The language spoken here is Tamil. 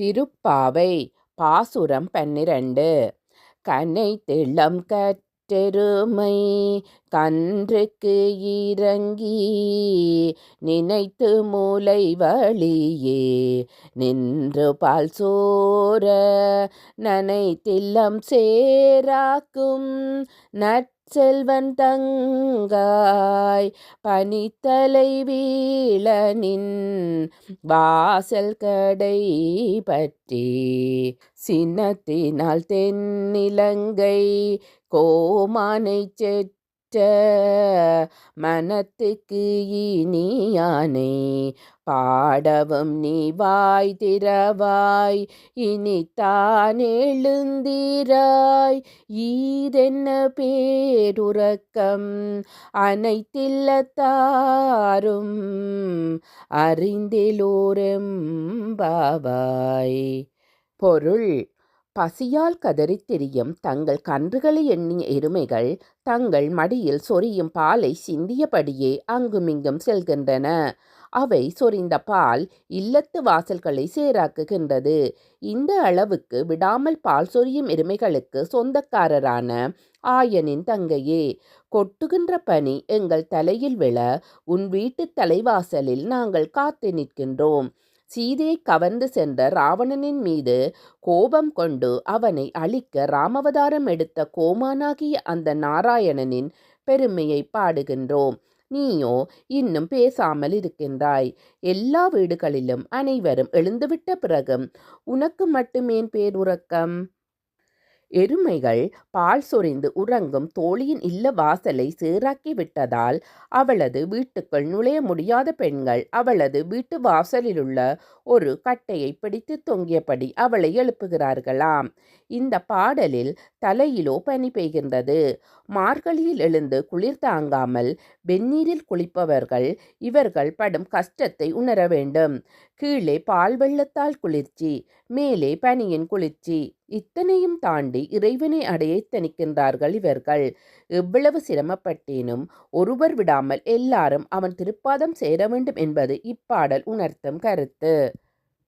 திருப்பாவை பாசுரம் பன்னிரண்டு. கனை தெள்ளம் கற்றெருமை கன்றுக்கு இறங்கி நினைத்து மூளை வழியே நின்று பால் சோர நனைத்தில்லம் சேராக்கும் நட் செல்வன் தங்காய் பனித்தலை வீழனின் வாசல் கடை பற்றி சின்னத்தினால் தென்னிலங்கை கோமானை செற்ற மனத்துக்கு இனியானை பாடவும் நீ வாய் திறவாய் இனித்தான் எழுந்திராய். ஈதென்ன பேருறக்கம் அனைத்தில்லத்தாரும் அறிந்திலோரெம்பாவாய். பொருள் பசியால் கதறித் திரியும் தங்கள் கன்றுகளை எண்ணிய எருமைகள் தங்கள் மடியில் சொரியும் பாலை சிந்தியபடியே அங்குமிங்கும் செல்கின்றன. அவை சொரிந்த பால் இல்லத்து வாசல்களை சேராக்குகின்றது. இந்த அளவுக்கு விடாமல் பால் சொரியும் எருமைகளுக்கு சொந்தக்காரரான ஆயனின் தங்கையே கொட்டுகின்ற பனி எங்கள் தலையில் விழ உன் வீட்டு தலைவாசலில் நாங்கள் காத்து நிற்கின்றோம். சீதையை கவர்ந்து சென்ற ராவணனின் மீது கோபம் கொண்டு அவனை அழிக்க ராமவதாரம் எடுத்த கோமானாகிய அந்த நாராயணனின் பெருமையை பாடுகின்றோம். நீயோ இன்னும் பேசாமல் இருக்கின்றாய். எல்லா வீடுகளிலும் அனைவரும் எழுந்துவிட்ட பிறகும் உனக்கு மட்டுமேன் பேருறக்கம் எருமைகள் பால் சொரிந்து உறங்கும் தோழியின் இல்ல வாசலை சீராக்கி விட்டதால் அவளது வீட்டுக்குள் நுழைய முடியாத பெண்கள் அவளது வீட்டு வாசலிலுள்ள ஒரு கட்டையை பிடித்து தொங்கியபடி அவளை எழுப்புகிறார்களாம். இந்த பாடலில் தலையிலோ பனி பெய்கின்றது. மார்கழியில் எழுந்து குளிர் தாங்காமல் வெந்நீரில் குளிப்பவர்கள் இவர்கள் படும் கஷ்டத்தை உணர வேண்டும் கீழே பால் வெள்ளத்தால் குளிர்ச்சி மேலே பனியின் குளிர்ச்சி. இத்தனையும் தாண்டி இறைவனை அடைய தணிக்கின்றார்கள் இவர்கள். எவ்வளவு சிரமப்பட்டேனும் ஒருவர் விடாமல் எல்லாரும் அவன் திருப்பாதம் சேர வேண்டும் என்பது இப்பாடல் உணர்த்தும் கருத்து.